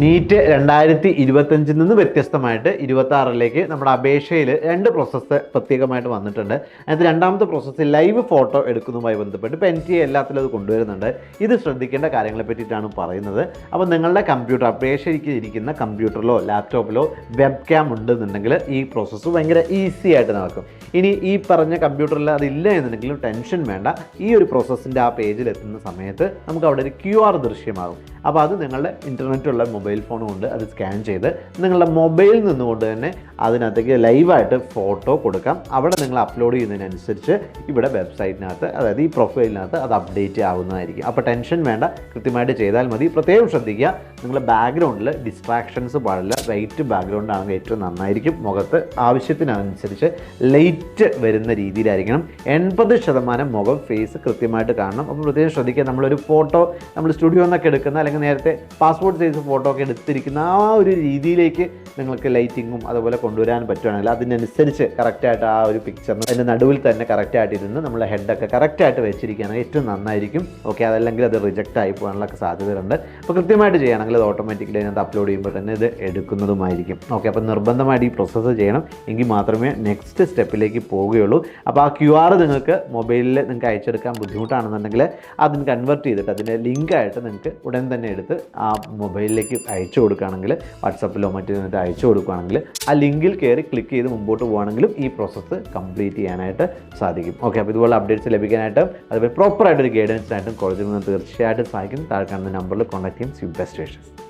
NEET രണ്ടായിരത്തി ഇരുപത്തഞ്ചിൽ നിന്ന് വ്യത്യസ്തമായിട്ട് ഇരുപത്തി ആറിലേക്ക് നമ്മുടെ അപേക്ഷയിൽ രണ്ട് പ്രോസസ്സ് പ്രത്യേകമായിട്ട് വന്നിട്ടുണ്ട്. അതിനകത്ത് രണ്ടാമത്തെ പ്രോസസ്സ് ലൈവ് ഫോട്ടോ എടുക്കുന്നതുമായി ബന്ധപ്പെട്ട് ഇപ്പോൾ എൻ ടി എ എല്ലാത്തിലും അത് കൊണ്ടുവരുന്നുണ്ട്. ഇത് ശ്രദ്ധിക്കേണ്ട കാര്യങ്ങളെ പറ്റിയിട്ടാണ് പറയുന്നത്. അപ്പോൾ നിങ്ങളുടെ കമ്പ്യൂട്ടർ അപേക്ഷയ്ക്ക് ഇരിക്കുന്ന കമ്പ്യൂട്ടറിലോ ലാപ്ടോപ്പിലോ വെബ് ക്യാം ഉണ്ടെന്നുണ്ടെങ്കിൽ ഈ പ്രോസസ്സ് ഭയങ്കര ഈസി ആയിട്ട് നടക്കും. ഇനി ഈ പറഞ്ഞ കമ്പ്യൂട്ടറിൽ അതില്ല എന്നുണ്ടെങ്കിലും ടെൻഷൻ വേണ്ട. ഈ ഒരു പ്രോസസ്സിന്റെ ആ പേജിൽ എത്തുന്ന സമയത്ത് നമുക്ക് അവിടെ ഒരു ക്യു ആർ ദൃശ്യമാകും. അപ്പോൾ അത് നിങ്ങളുടെ ഇന്റർനെറ്റുള്ള മൊബൈൽ ഫോൺ കൊണ്ട് അത് സ്കാൻ ചെയ്ത് നിങ്ങളുടെ മൊബൈലിൽ നിന്നുകൊണ്ട് തന്നെ അതിനകത്തേക്ക് ലൈവായിട്ട് ഫോട്ടോ കൊടുക്കാം. അവിടെ നിങ്ങൾ അപ്ലോഡ് ചെയ്യുന്നതിനനുസരിച്ച് ഇവിടെ വെബ്സൈറ്റിനകത്ത് അതായത് ഈ പ്രൊഫൈലിനകത്ത് അത് അപ്ഡേറ്റ് ആവുന്നതായിരിക്കും. അപ്പോൾ ടെൻഷൻ വേണ്ട കൃത്യമായിട്ട് ചെയ്താൽ മതി. പ്രത്യേകം ശ്രദ്ധിക്കുക നിങ്ങളുടെ ബാക്ക്ഗ്രൗണ്ടിൽ ഡിസ്ട്രാക്ഷൻസ് പാടില്ല. ലൈറ്റ് ബാക്ക്ഗ്രൗണ്ട് ആണെങ്കിൽ ഏറ്റവും നന്നായിരിക്കും. മുഖത്ത് ആവശ്യത്തിനനുസരിച്ച് ലൈറ്റ് വരുന്ന രീതിയിലായിരിക്കണം. എൺപത് ശതമാനം മുഖം ഫേസ് കൃത്യമായിട്ട് കാണണം. അപ്പോൾ പ്രത്യേകം ശ്രദ്ധിക്കുക നമ്മളൊരു ഫോട്ടോ നമ്മൾ സ്റ്റുഡിയോ എന്നൊക്കെ എടുക്കുന്ന അല്ലെങ്കിൽ നേരത്തെ പാസ്പോർട്ട് സൈസ് ഫോട്ടോ ഒക്കെ എടുത്തിരിക്കുന്ന ആ ഒരു രീതിയിലേക്ക് നിങ്ങൾക്ക് ലൈറ്റിങ്ങും അതുപോലെ കൊണ്ടുവരാൻ പറ്റുകയാണെങ്കിൽ അതിനനുസരിച്ച് കറക്റ്റായിട്ട് ആ ഒരു പിക്ചർ അതിന്റെ നടുവിൽ തന്നെ കറക്റ്റായിട്ട് ഇരുന്ന് നമ്മളെ ഹെഡൊക്കെ കറക്റ്റായിട്ട് വെച്ചിരിക്കുകയാണെങ്കിൽ ഏറ്റവും നന്നായിരിക്കും. ഓക്കെ അതല്ലെങ്കിൽ അത് റിജക്റ്റ് ആയി പോകാനുള്ള സാധ്യതകളുണ്ട്. അപ്പോൾ കൃത്യമായിട്ട് ചെയ്യണമെങ്കിൽ അത് ഓട്ടോമാറ്റിക്കലി അതിനകത്ത് അപ്ലോഡ് ചെയ്യുമ്പോൾ തന്നെ ഇത് എടുക്കുന്നതുമായിരിക്കും. ഓക്കെ അപ്പോൾ നിർബന്ധമായിട്ട് ഈ പ്രോസസ്സ് ചെയ്യണം. എങ്കിൽ മാത്രമേ നെക്സ്റ്റ് സ്റ്റെപ്പിലേക്ക് പോവുകയുള്ളൂ അപ്പോൾ ആ ക്യു ആർ നിങ്ങൾക്ക് മൊബൈലിൽ നിങ്ങൾക്ക് അയച്ചെടുക്കാൻ ബുദ്ധിമുട്ടാണെന്നുണ്ടെങ്കിൽ അതിന് കൺവേർട്ട് ചെയ്തിട്ട് അതിന്റെ ലിങ്കായിട്ട് നിങ്ങൾക്ക് ഉടൻ തന്നെ എടുത്ത് ആ മൊബൈലിലേക്ക് അയച്ചു കൊടുക്കുകയാണെങ്കിൽ വാട്സപ്പിലോ മറ്റോ ഇതിനകത്ത് അയച്ചു കൊടുക്കുകയാണെങ്കിൽ ആ ലിങ്കിൽ കയറി ക്ലിക്ക് ചെയ്ത് മുമ്പോട്ട് പോകുകയാണെങ്കിലും ഈ പ്രോസസ്സ് കംപ്ലീറ്റ് ചെയ്യാനായിട്ട് സാധിക്കും. ഓക്കെ അപ്പോൾ ഇതുപോലെ അപ്ഡേറ്റ്സ് ലഭിക്കാനായിട്ടും അതുപോലെ പ്രോപ്പറായിട്ടൊരു ആയിട്ടും കോളേജിൽ നിന്ന് തീർച്ചയായിട്ടും സഹായിക്കും താഴെ കാണുന്ന നമ്പറിൽ കോൺടാക്ട് ചെയ്യും സി ബെസ്റ്റ് വിഷസ്